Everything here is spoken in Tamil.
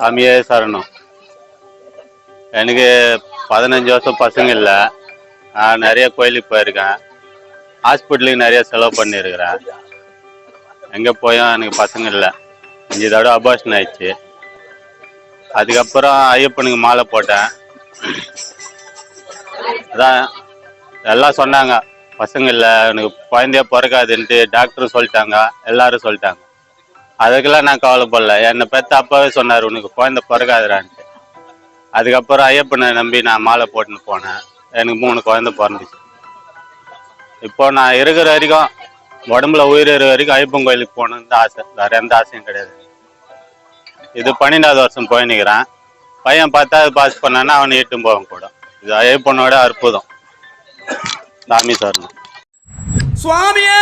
சாமியே சரணம். எனக்கு பதினஞ்சு வருஷம் பசங்க இல்லை. நான் நிறைய கோயிலுக்கு போயிருக்கேன். ஹாஸ்பிட்டலுக்கு நிறைய செலவு பண்ணியிருக்கிறேன். எங்கே போயும் எனக்கு பசங்க இல்லை. அஞ்சு தடவை அபார்ஷன் ஆயிடுச்சு. அதுக்கப்புறம் ஐயப்பனுக்கு மாலை போட்டேன். அதான் எல்லாம் சொன்னாங்க. பசங்க இல்லை எனக்கு குழந்தைய பிறக்காதுன்ட்டு டாக்டரும் சொல்லிட்டாங்க. எல்லாரும் சொல்லிட்டாங்க. அதுக்கெல்லாம் நான் கவலைப்படல. என்னை பெத்த அப்பாவே சொன்னார் உனக்கு குழந்த பிறக்காதுடான்ட்டு. அதுக்கப்புறம் ஐயப்பனை நம்பி நான் மாலை போட்டுன்னு போனேன். எனக்கு மூணு குழந்த பிறந்துச்சு. இப்போ நான் இருக்கிற வரைக்கும் உடம்புல உயிர் இருக்கிற வரைக்கும் ஐயப்பன் கோயிலுக்கு போகணுன்னு தான் ஆசை. வேற எந்த ஆசையும் கிடையாது. இது பன்னெண்டாவது வருஷம் போய் நிற்கிறேன் பையன் பத்தாவது பாஸ் பண்ணான்னா அவனை இட்டும் போக கூட. இது ஐயப்பனோட அற்புதம். சாமி சார் சுவாமியே!